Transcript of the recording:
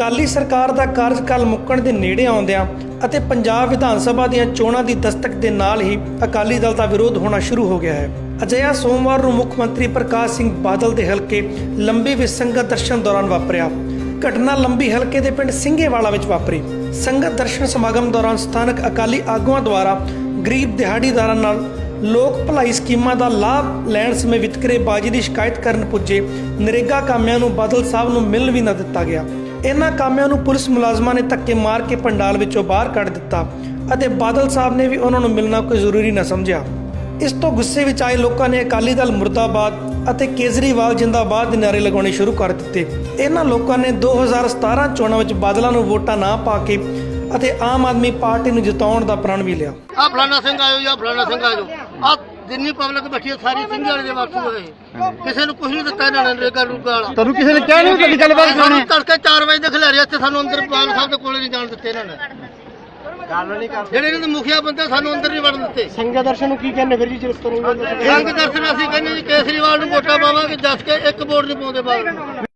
ਅਕਾਲੀ ਸਰਕਾਰ ਦਾ ਕਾਰਜਕਾਲ ਮੁੱਕਣ ਦੇ ਨੇੜੇ ਆਉਂਦਿਆਂ ਅਤੇ ਪੰਜਾਬ ਵਿਧਾਨ ਸਭਾ ਦੀਆਂ ਚੋਣਾਂ ਦੀ ਦਸਤਕ ਦੇ ਨਾਲ ਹੀ ਅਕਾਲੀ ਦਲ ਦਾ ਵਿਰੋਧ ਹੋਣਾ ਸ਼ੁਰੂ ਹੋ ਗਿਆ ਹੈ। ਅਜਿਹਾ ਸੋਮਵਾਰ ਨੂੰ ਮੁੱਖ ਮੰਤਰੀ ਪ੍ਰਕਾਸ਼ ਸਿੰਘ ਬਾਦਲ ਦੇ ਹਲਕੇ ਲੰਬੀ ਵਿਸੰਗਤ ਦਰਸ਼ਨ ਦੌਰਾਨ ਵਾਪਰਿਆ। ਘਟਨਾ ਲੰਬੀ ਹਲਕੇ ਦੇ ਪਿੰਡ ਸਿੰਘੇਵਾਲਾ ਵਿੱਚ ਵਾਪਰੀ। ਸੰਗਤ ਦਰਸ਼ਨ ਸਮਾਗਮ ਦੌਰਾਨ ਸਥਾਨਕ ਅਕਾਲੀ ਆਗੂਆਂ ਦੁਆਰਾ ਗਰੀਬ ਦਿਹਾੜੀਦਾਰਾਂ ਨਾਲ ਲੋਕ ਭਲਾਈ ਸਕੀਮਾਂ ਦਾ ਲਾਭ ਲੈਣ ਸਮੇਂ ਵਿਤਕਰੇਬਾਜ਼ੀ ਦੀ ਸ਼ਿਕਾਇਤ ਕਰਨ ਪੁੱਜੇ ਨਰੇਗਾ ਕਾਮਿਆਂ ਨੂੰ ਬਾਦਲ ਸਾਹਿਬ ਨੂੰ ਮਿਲਣ ਵੀ ਨਾ ਦਿੱਤਾ ਗਿਆ। ਇਹਨਾਂ ਕਾਮਿਆਂ ਨੂੰ ਪੁਲਿਸ ਮੁਲਾਜ਼ਮਾਂ ਨੇ ਧੱਕੇ ਮਾਰ ਕੇ ਪੰਡਾਲ ਵਿੱਚੋਂ ਬਾਹਰ ਕੱਢ ਦਿੱਤਾ ਅਤੇ ਬਾਦਲ ਸਾਹਿਬ ਨੇ ਵੀ ਉਹਨਾਂ ਨੂੰ ਮਿਲਣਾ ਕੋਈ ਜ਼ਰੂਰੀ ਨਾ ਸਮਝਿਆ। ਇਸ ਤੋਂ ਗੁੱਸੇ ਵਿੱਚ ਆਏ ਲੋਕਾਂ ਨੇ ਅਕਾਲੀ ਦਲ ਮੁਰਦਾਬਾਦ ਅਤੇ ਕੇਜਰੀਵਾਲ ਜਿੰਦਾਬਾਦ ਦੇ ਨਾਅਰੇ ਲਗਾਉਣੇ ਸ਼ੁਰੂ ਕਰ ਦਿੱਤੇ। ਇਹਨਾਂ ਲੋਕਾਂ ਨੇ 2017 ਚੋਣਾਂ ਵਿੱਚ ਬਾਦਲਾਂ ਨੂੰ ਵੋਟਾਂ ਨਾ ਪਾ ਕੇ ਅਤੇ ਆਮ ਆਦਮੀ ਪਾਰਟੀ ਨੂੰ ਜਿਤਾਉਣ ਦਾ ਪ੍ਰਣ ਵੀ ਲਿਆ। ਆ ਫਲਾਣਾ ਸਿੰਘ ਆਇਓ ਜਾਂ ਫਲਾਣਾ ਸਿੰਘ ਆਇਓ। ਆ ਜਿੰਨੀ ਪਬਲਿਕ ਬੈਠੀ ਹੈ ਸਾਰੀ ਸਿੰਘ ਵਾਲੇ ਦੇ ਵਾਸੂ ਹੋਏ। ਕਿਸੇ ਨੂੰ ਕੁਝ ਨਹੀਂ ਦਿੱਤਾ ਇਹਨਾਂ ਨੇ ਨਰੇਗਾ ਰੂਗਾ ਵਾਲਾ। ਤੁਹਾਨੂੰ ਕਿਸੇ ਨੇ ਕਿਹਾ ਨਹੀਂ ਤੁਹਾਡੀ ਗੱਲਬਾਤ ਸੁਣੇ। ਤੜਕੇ 4 ਵਜੇ ਦੇ ਖਿਲਾਰੇ ਇੱਥੇ ਸਾਨੂੰ ਅੰਦਰ ਬਾਲ ਸਾਹਿਬ ਦੇ ਕੋਲੇ ਨਹੀਂ ਜਾਣ ਦਿੱਤੇ ਇਹਨਾਂ ਨੇ। ਜਿਹੜੇ ਇਹਨਾਂ ਦੇ ਮੁਖੀਆ ਬੰਦੇ ਸਾਨੂੰ ਅੰਦਰ ਨਹੀਂ ਵੜਨ ਦਿੱਤੇ। ਸੰਗਤ ਦਰਸ਼ਨ ਨੂੰ ਕੀ ਕਹਿੰਦੇ ਫਿਰ ਜੀ ਜਿਸ ਤਰ੍ਹਾਂ ਰੰਗ ਦਰਸ਼ਨ ਅਸੀਂ ਕਹਿੰਦੇ ਜੀ ਕੇਸਰੀਵਾਲ ਨੂੰ ਵੋਟਾਂ ਪਾਵਾਂਗੇ ਦੱਸ ਕੇ ਇੱਕ ਵੋਟ ਨਹੀਂ ਪਾਉਂਦੇ ਨੂੰ